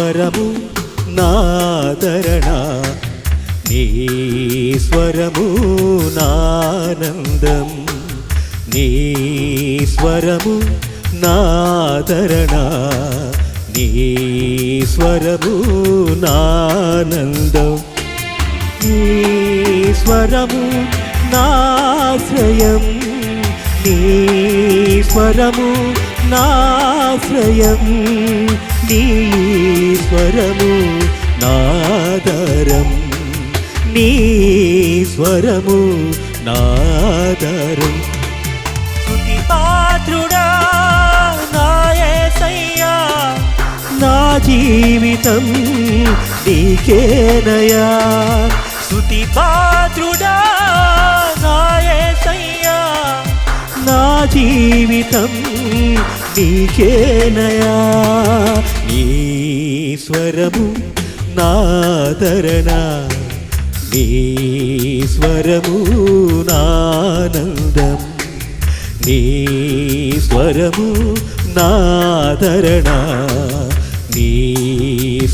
స్వరము నాదరణ నీ స్వరము నానందం నీ స్వరము నాదరణ నీ స్వరము నానందం నీ స్వరము నాశ్రయం నీ స్వరము నాశ్రయం నీ స్వరము నాదరం. నీ స్వరము నాదరం. స్థుతి పాత్రుడా నా యేసయ్యా నా జీవితం నీకేనయా స్థుతి పాత్రుడా నా నా జీవితం నీకేనయా స్వరము నాదరణ నీ స్వరము నానందం నీ స్వరము నాదరణ నీ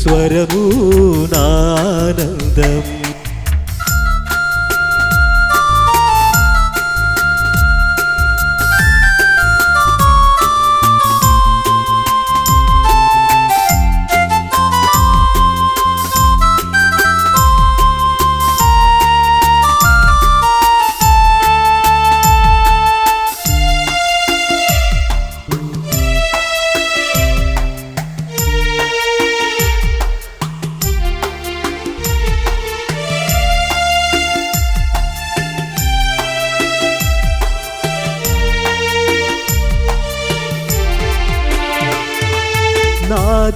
స్వరము నానందం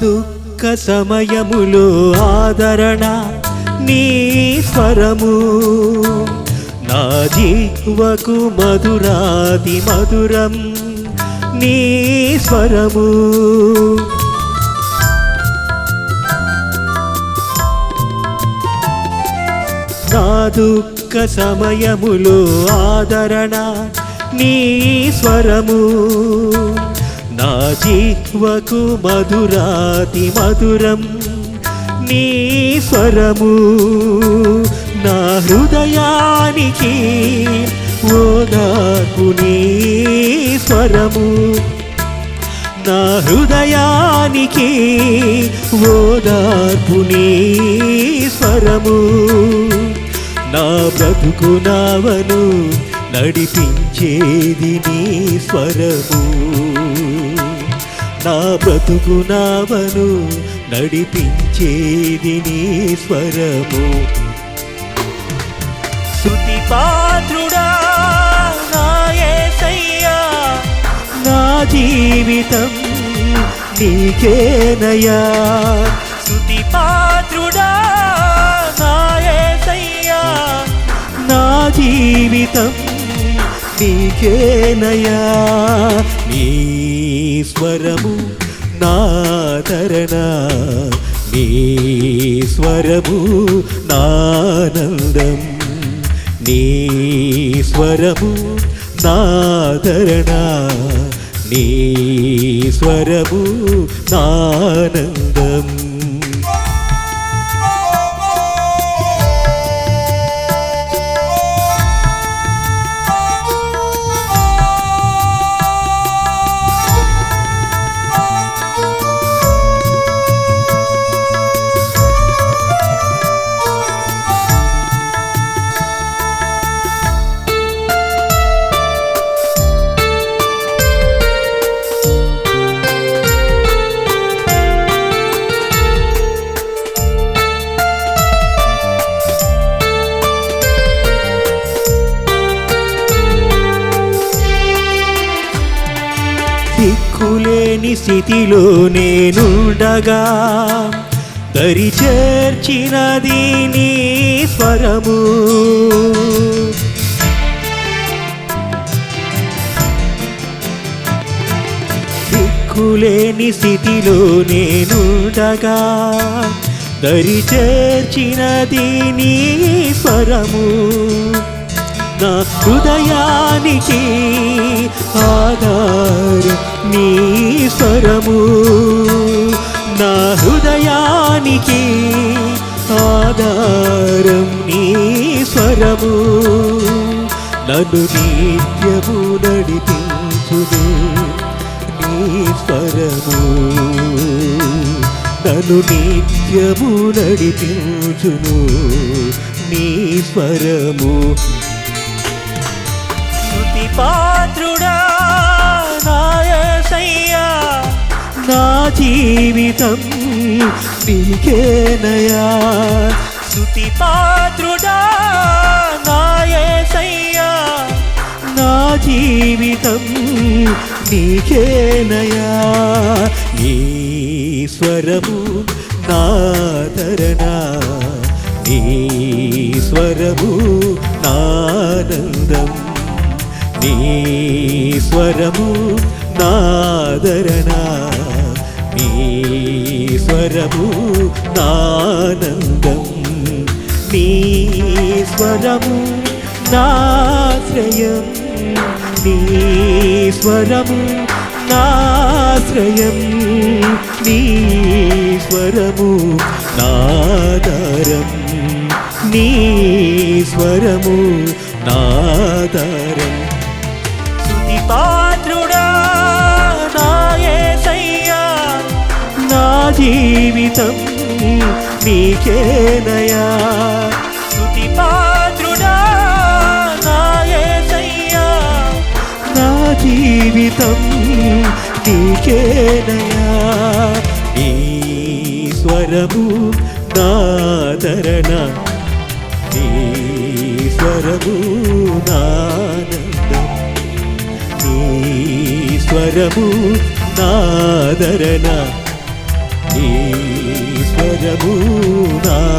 దుఃఖ సమయములో ఆదరణ నీ స్వరము. నా జీవకు మధురాది మధురం నీ స్వరము. నా దుఃఖ సమయములో ఆదరణ నీ స్వరము. నా జీవకు మధురాతి మధురం నీ స్వరము నా హృదయానికి ఓదాకు నీ స్వరము. నా హృదయానికి ఓదార్పు నీ స్వరము. నా బ్రతుకు నావను నడిపించేది నీ స్వరము. నా బ్రతుకు నావను నడిపించేది నీ స్వరము. శృతి పాత్రుడా నాయసయ్యా నా జీవితం నీకేనయా శృతి పాత్రుడా నాయసయ్యా నా జీవితం నీకేనయా నీ స్వరము నాదరణ నీ స్వరము నానందం నీ స్వరము నాదరణ నీ స్వరము నానందం లేని స్థితిలో నేనుండగా దరి చేర్చినది నీ స్వరము. దిక్కులేని స్థితిలో నేనుండగా దరి చేర్చినది నీ స్వరము. నా హృదయానికి ఆధారు నీ స్వరము. నా హృదయానికి ఆధారం నీ స్వరము. నన్ను నిత్యము నడిపించుదే నీ స్వరము. నన్ను నిత్యము నడిపించును నీ స్వరము. పాత్రుడా నాయసయ్యా నా జీవితం నీకేనయా శృతి పాత్రుడా నాయసయ్యా నా జీవితం నీకేనయా ఈశ్వరము నాదరణ ఈశ్వరము నానందం నీ స్వరము నాదరణ. నీ స్వరము నానందం. నీ స్వరము నాశ్రయం నీ స్వరము నాశ్రయం నీ స్వరము నాదరం నీ స్వరము నా జీవితం నీకేనయా? స్తుతి పాత్రుడా నాయసయ్యా నా జీవితం నీకేనయా? ఈశ్వరము నాదరణ ఈశ్వరము నానందం ఈశ్వరము నాదరణ ఈశ్వరము నా